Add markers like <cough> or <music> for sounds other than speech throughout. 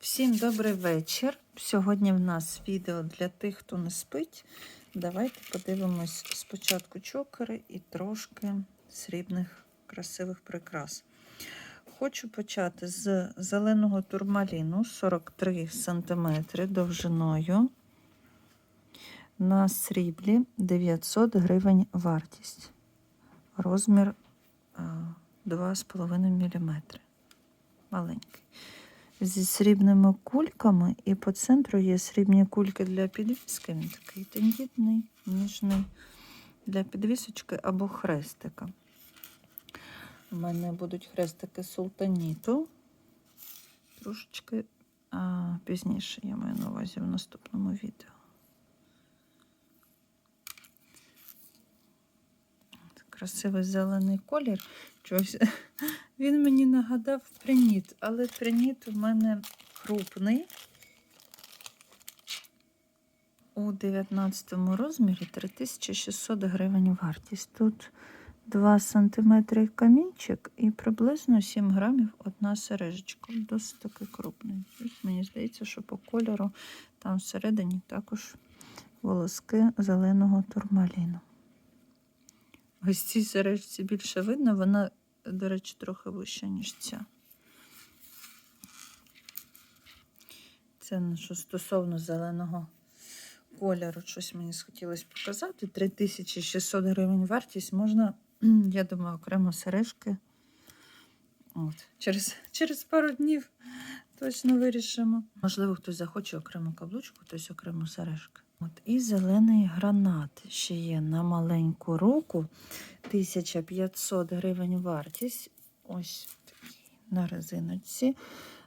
Всім добрий вечір. Сьогодні в нас відео для тих, хто не спить. Давайте подивимось спочатку чокери і трошки срібних красивих прикрас. Хочу почати з зеленого турмаліну 43 см довжиною. На сріблі 900 гривень вартість. Розмір 2,5 мм. Маленький зі срібними кульками, і по центру є срібні кульки для підвіски. Він такий тендітний, ніжний для підвісочки або хрестика. У мене будуть хрестики султаніту. Трошечки а, пізніше я маю на увазі в наступному відео. Красивий зелений колір. Чогось <laughs> він мені нагадав приніт, але приніт у мене крупний. У 19 розмірі 3600 гривень вартість. Тут 2 см камінчик і приблизно 7 грамів одна сережечка. Досить таки крупний. Мені здається, що по кольору там всередині також волоски зеленого турмаліну. Ось цій сережці більше видно, вона, до речі, трохи вища, ніж ця. Це ну, що стосовно зеленого кольору, щось мені схотілося показати. 3600 гривень вартість можна, <clears throat> я думаю, окремо сережки. От. Через, через пару днів точно вирішимо. Можливо, хтось захоче окрему каблучку, хтось окрему сережки. От, І зелений гранат ще є на маленьку руку. 1500 гривень вартість. Ось такий на резиночці.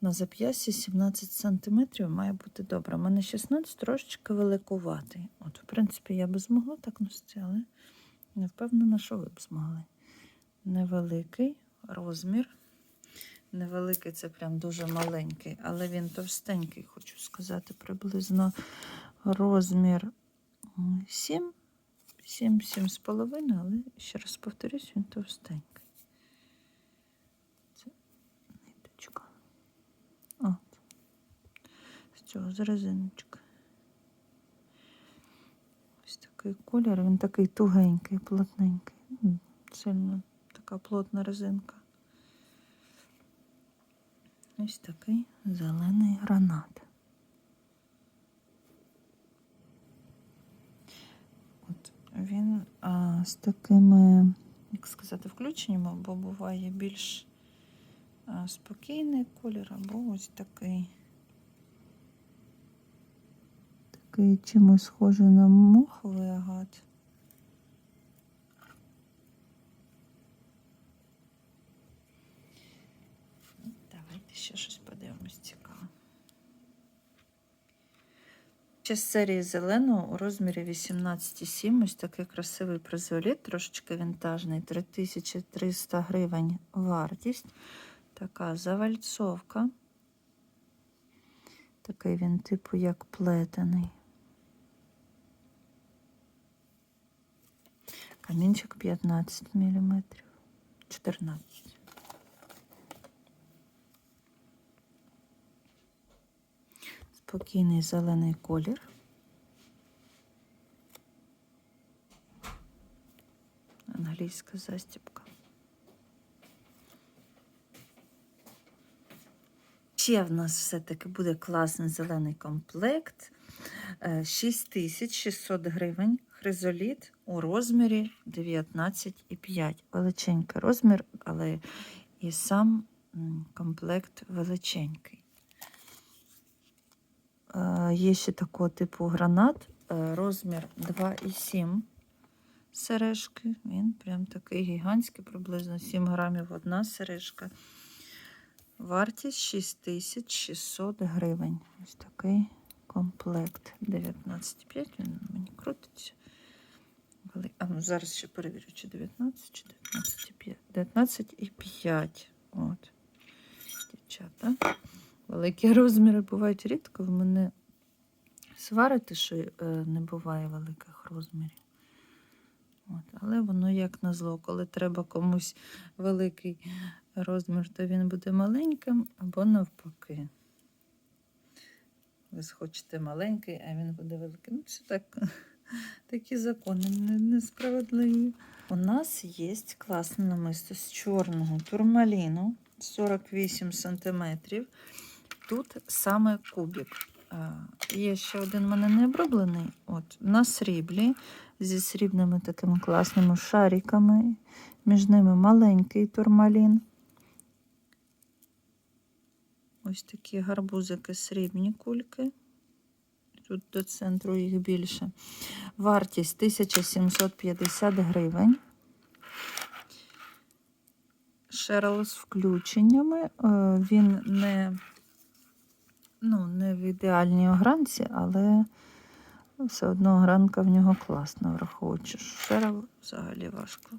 На зап'ясі 17 см має бути добре. У мене 16 трошечки великуватий. От, в принципі, я би змогла так носити, але не впевнена, що ви б змогли. Невеликий розмір. Невеликий це прям дуже маленький, але він товстенький, хочу сказати, приблизно розмір 7, 7, 7,5, але ще раз повторюсь, він товстенький. Це ниточка. От. З цього з резиночки. Ось такий колір, він такий тугенький, плотненький. Сильно така плотна резинка. Ось такий зелений гранат. От він а, з такими, як сказати, включеннями, бо буває більш спокійний колір, або ось такий. Такий чимось схожий на моховий агат. Давайте ще щось подивимось цікаве. Ще з серії зеленого у розмірі 18,7. Ось такий красивий призоліт, трошечки вінтажний, 3300 гривень вартість. Така завальцовка. Такий він, типу, як плетений. Камінчик 15 мм. 14. Спокійний зелений колір. Англійська застібка. Ще в нас все-таки буде класний зелений комплект. Е, 6600 гривень. Хризоліт у розмірі 19,5. Величенький розмір, але і сам комплект величенький. Е, Є ще такого типу гранат, е, розмір 2,7 сережки. Він прям такий гігантський, приблизно 7 грамів одна сережка. Вартість 6600 гривень. Ось такий комплект. 19,5. Він мені крутиться. А ну зараз ще перевірю, чи 19, чи 19,5. 19,5. От. Дівчата. Великі розміри бувають рідко. В мене сварити, що е, не буває великих розмірів. От. Але воно як назло, коли треба комусь великий розмір, то він буде маленьким або навпаки. Ви схочете маленький, а він буде великий. Ну, це так, <laughs> такі закони несправедливі. У нас є класне намисто з чорного турмаліну 48 см. Тут саме кубик. Є ще один в мене не оброблений. От, на сріблі зі срібними такими класними шариками. Між ними маленький турмалін. Ось такі гарбузики срібні кульки. Тут до центру їх більше. Вартість 1750 гривень. Шерл з включеннями. Е, Він не, ну, не в ідеальній огранці, але все одно огранка в нього класна, враховуючи, що шерл взагалі важко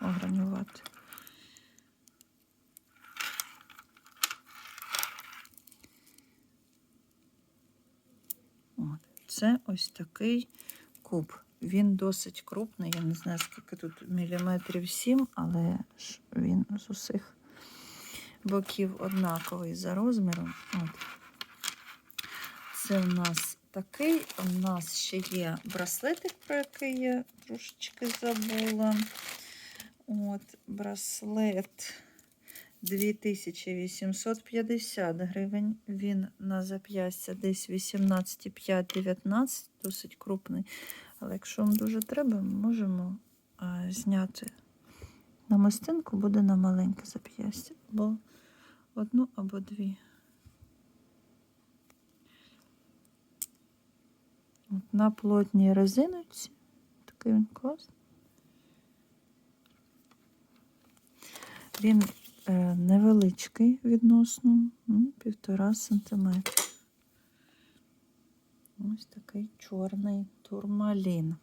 огранювати. Це ось такий куб. Він досить крупний. Я не знаю, скільки тут міліметрів 7, але він з усіх боків однаковий за розміром. От. Це в нас такий. У нас ще є браслетик, про який я трошечки забула. От, браслет 2850 гривень. Він на зап'ястя десь 18,5-19, досить крупний. Але якщо вам дуже треба, ми можемо а, зняти намистинку, буде на маленьке зап'ястя. Або одну, або дві. От на плотній резиночці. Такий він класний. Він е, невеличкий відносно, м, півтора сантиметра. Ось такий чорний турмалін.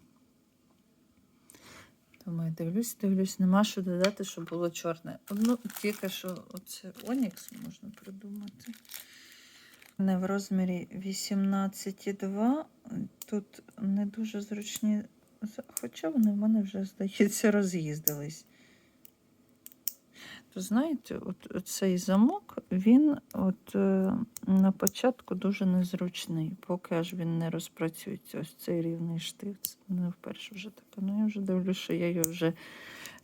Тому я дивлюсь, дивлюсь, нема що додати, щоб було чорне. Ну, тільки що оце Онікс можна придумати. Не в розмірі 18,2. Тут не дуже зручні, хоча вони в мене вже, здається, роз'їздились. То знаєте, от цей замок, він от е, на початку дуже незручний, поки аж він не розпрацюється. Ось цей рівний штиф. Це не вперше вже таке. Ну я вже дивлюся, що я його вже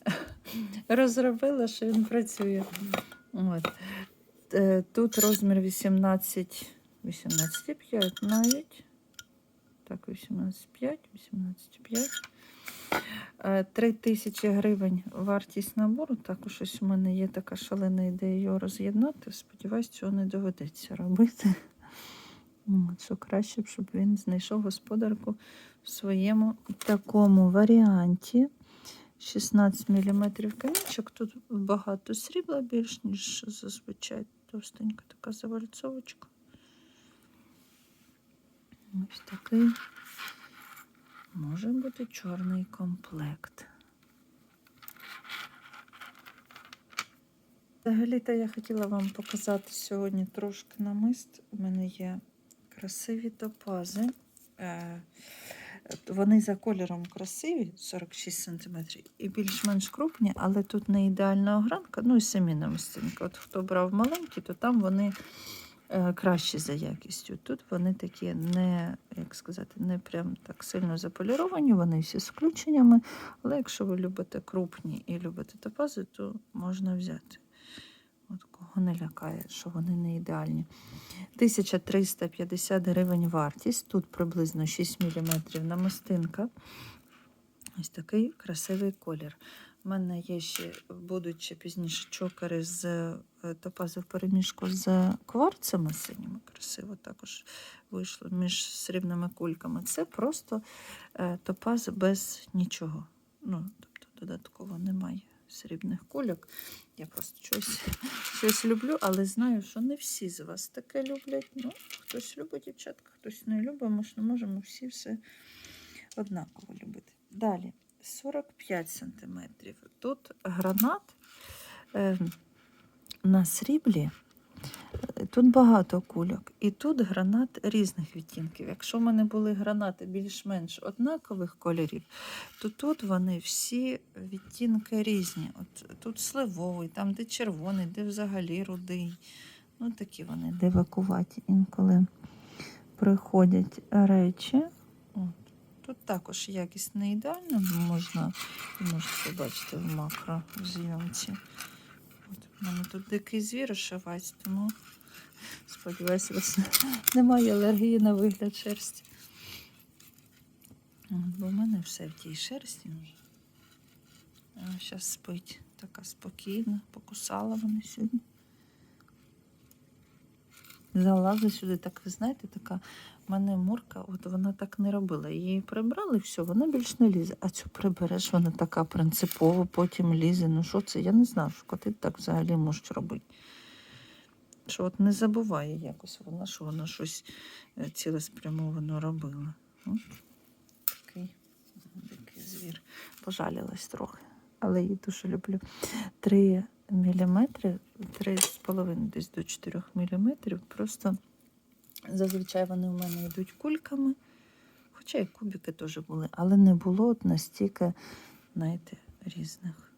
<laughs> розробила, що він працює. От. Е, Тут розмір 18, 18,5 навіть. Так, 18,5, 18,5. Е, 3 тисячі гривень вартість набору. Також ось у мене є така шалена ідея його роз'єднати. Сподіваюсь, цього не доведеться робити. Що краще, б, щоб він знайшов господарку в своєму такому варіанті. 16 мм камінчик. Тут багато срібла більш, ніж зазвичай товстенька така завальцовочка. Ось такий може бути чорний комплект. Взагалі-то я хотіла вам показати сьогодні трошки намист. У мене є красиві топази. Е, Вони за кольором красиві, 46 см, і більш-менш крупні, але тут не ідеальна огранка, ну і самі намистинки. От хто брав маленькі, то там вони е, кращі за якістю. Тут вони такі не, як сказати, не прям так сильно заполіровані, вони всі з включеннями. Але якщо ви любите крупні і любите топази, то можна взяти. От кого не лякає, що вони не ідеальні. 1350 гривень вартість. Тут приблизно 6 мм намистинка. Ось такий красивий колір. У мене є ще, будуть ще пізніше чокери з е, топазу в переміжку з кварцами синіми. Красиво також вийшло між срібними кульками. Це просто е, топаз без нічого. Ну, тобто додатково немає срібних кульок. Я просто щось, щось люблю, але знаю, що не всі з вас таке люблять. Ну, хтось любить дівчатка, хтось не любить, ми ж не можемо всі все однаково любити. Далі 45 см. Тут гранат е, на сріблі. Тут багато кульок, і тут гранат різних відтінків. Якщо в мене були гранати більш-менш однакових кольорів, то тут вони всі відтінки різні. От тут сливовий, там де червоний, де взагалі рудий. Ну, такі вони дивакуваті інколи. приходять речі. Також якість не ідеальна, можна, можете побачити в макро зйомці. От, у мене тут дикий звір ошивається, тому сподіваюся, вас немає алергії на вигляд шерсті. Бо в мене все в тій шерсті. Зараз спить така спокійна, покусала мене сьогодні. Залазить сюди, так ви знаєте, така в мене мурка, от вона так не робила. Її прибрали, все, вона більш не лізе. А цю прибереш, вона така принципова, потім лізе. Ну що це? Я не знаю, що коти так взагалі можуть робити. Що от не забуває якось вона, що вона щось е, цілеспрямовано робила. От такий дикий звір. Пожалілась трохи, але її дуже люблю. 3 міліметри, 3,5 десь до 4 міліметрів. Просто зазвичай вони у мене йдуть кульками. Хоча і кубики теж були, але не було от настільки, знаєте, різних.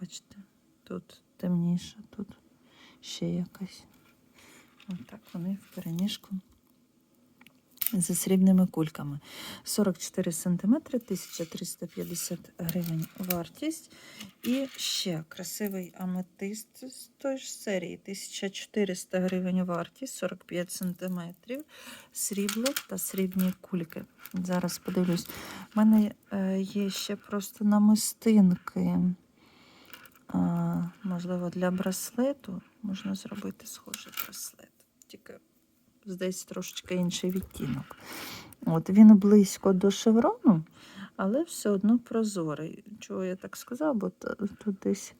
Бачите, тут темніше, тут ще якась. Отак вони в переміжку зі срібними кульками. 44 см, 1350 гривень вартість. І ще красивий аметист з тої ж серії 1400 гривень вартість, 45 см, срібло та срібні кульки. Зараз подивлюсь. У мене е, є ще просто намистинки. Можливо, для браслету можна зробити схожий браслет. Тільки десь трошечки інший відтінок. От він близько до шеврону, але все одно прозорий. Чого я так сказав, бо тут десь.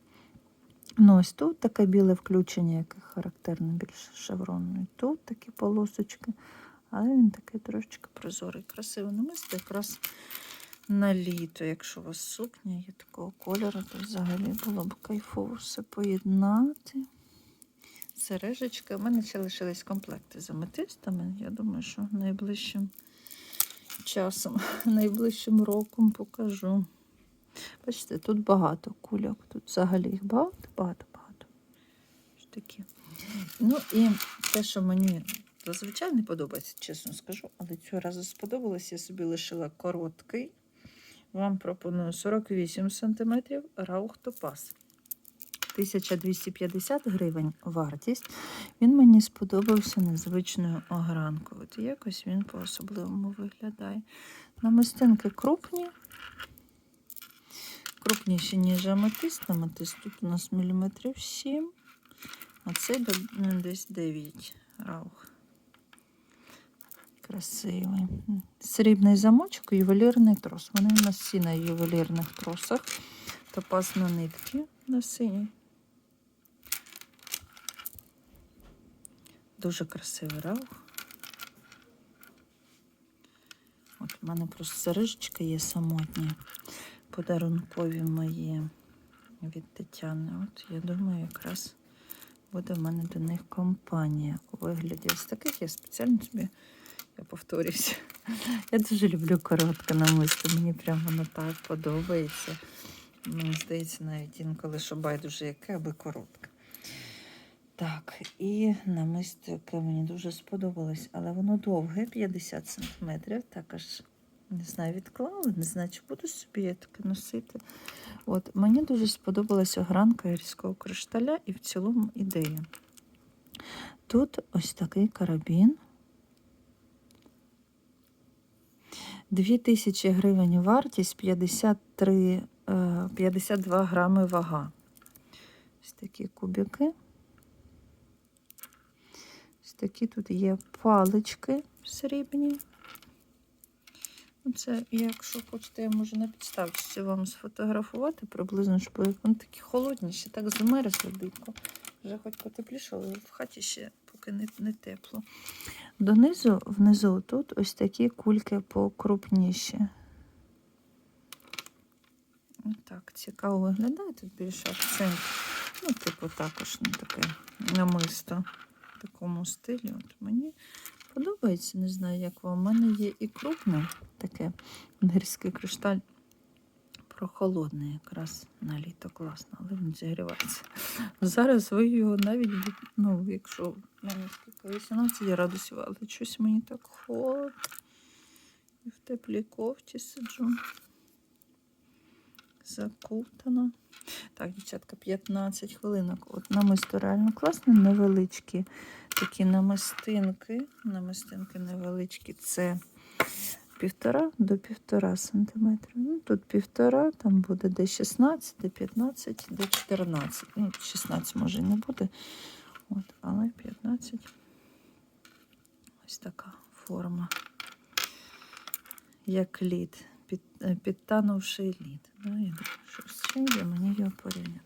Ну, ось тут таке біле включення, яке характерне більше шеврону. І тут такі полосочки, але він такий трошечки прозорий. Красиве намисто якраз на літо. Якщо у вас сукня є такого кольору, то взагалі було б кайфово все поєднати. Сережечка. У мене ще лишились комплекти з аметистами. Я думаю, що найближчим часом, <laughs> найближчим роком покажу. Бачите, тут багато кульок. Тут взагалі їх багато, багато, багато. Ось такі. Ну і те, що мені зазвичай не подобається, чесно скажу, але цього разу сподобалось, я собі лишила короткий. Вам пропоную 48 см раух топаз. 1250 гривень вартість. Він мені сподобався незвичною огранкою. От якось він по-особливому виглядає. Намистинки крупні, крупніші, ніж аметист. Аметист тут у нас міліметрів 7, а це до- ну, десь 9 раух. Красивий. Срібний замочок, ювелірний трос. Вони у нас всі на ювелірних тросах. Топаз на нитки на синій. Дуже красивий раух. От у мене просто сережечка є самотні, подарункові мої від Тетяни. От я думаю, якраз буде в мене до них компанія у вигляді ось таких. Я спеціально собі, я повторююся. Я дуже люблю коротке намисто. Мені прямо воно так подобається. Мені здається, навіть інколи, що байдуже яке, аби коротке. Так, і намисто, мені дуже сподобалось, але воно довге, 50 см. Також, не знаю, відклала, не знаю, чи буду собі я таке носити. От, мені дуже сподобалась огранка гірського кришталя і в цілому ідея. Тут ось такий карабін. 2000 гривень вартість, 53, е, 52 грами вага. Ось такі кубики. Такі тут є палички срібні. Оце, якщо хочете, я можу на підставці вам сфотографувати приблизно, щоб вони такі холодні, ще так замерзли дико. Вже хоч потеплішало, але в хаті ще поки не, не тепло. Донизу, внизу тут ось такі кульки покрупніші. Так, цікаво виглядає тут більше акцент. Ну, типу, також не таке намисто такому стилі. От мені подобається, не знаю, як вам. У мене є і крупне таке гірський кришталь. прохолодний якраз на літо класно, але він зігрівається. Зараз ви його навіть, ну, якщо в мене скільки 18 градусів, але щось мені так холодно. І в теплій кофті сиджу. Закутана. Так, дівчатка, 15 хвилинок. От намисто реально класне, невеличкі такі намистинки. Намистинки невеличкі. Це півтора до півтора сантиметра. Ну, тут півтора, там буде де 16, де 15, де 14. Ну, 16 може не буде. От, але 15. Ось така форма. Як лід. Під, е, підтанувший лід. Да, я що чим же мені його порівняти.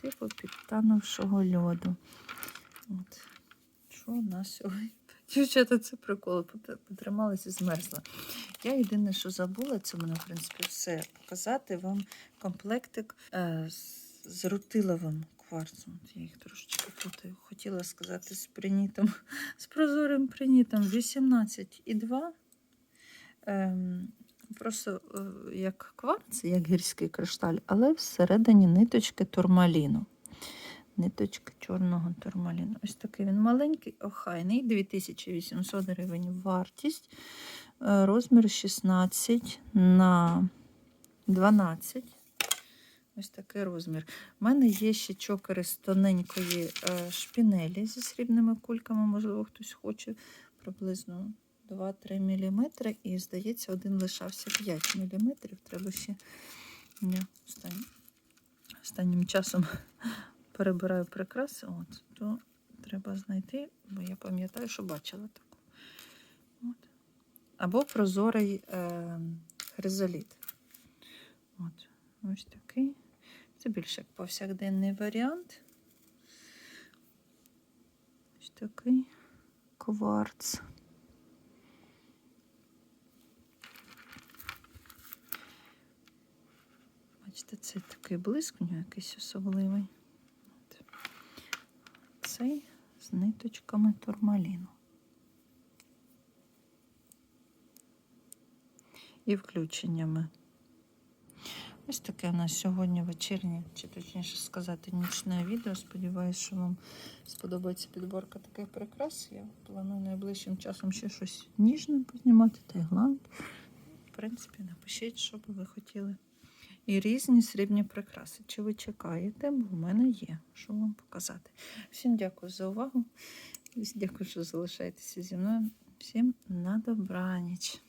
Типу підтанувшого льоду. От. Що у нас сьогодні? <laughs> Дівчата, це прикол. Пот- Потрималася і змерзла. Я єдине, що забула, це мене, в принципі, все показати вам комплектик е, з, рутиловим кварцом. Я їх трошечки путаю. Хотіла сказати з принітом, з прозорим принітом 18,2. Ем, просто е, як кварц, як гірський кришталь, але всередині ниточки турмаліну. Ниточки чорного турмаліну. Ось такий він маленький, охайний, 2800 гривень вартість. Е, Розмір 16 на 12. Ось такий розмір. У мене є ще чокери з тоненької е, шпінелі зі срібними кульками, можливо, хтось хоче приблизно 2-3 мм. І, здається, один лишався 5 мм. Треба ще я останнім, останнім часом <laughs> перебираю прикраси, от, то треба знайти, бо я пам'ятаю, що бачила таку. От. Або прозорий е, хризоліт. От. Ось такий. Це більше як повсякденний варіант. Ось такий кварц. Бачите, це такий блиск у нього якийсь особливий. Цей з ниточками турмаліну. І включеннями. Ось таке у нас сьогодні вечірнє, чи точніше сказати, нічне відео. Сподіваюсь, що вам сподобається підборка таких прикрас. Я планую найближчим часом ще щось ніжне познімати, Таїланд. В принципі, напишіть, що би ви хотіли. І різні срібні прикраси. Чи ви чекаєте? Бо в мене є, що вам показати. Всім дякую за увагу. Дякую, що залишаєтеся зі мною. Всім на добраніч.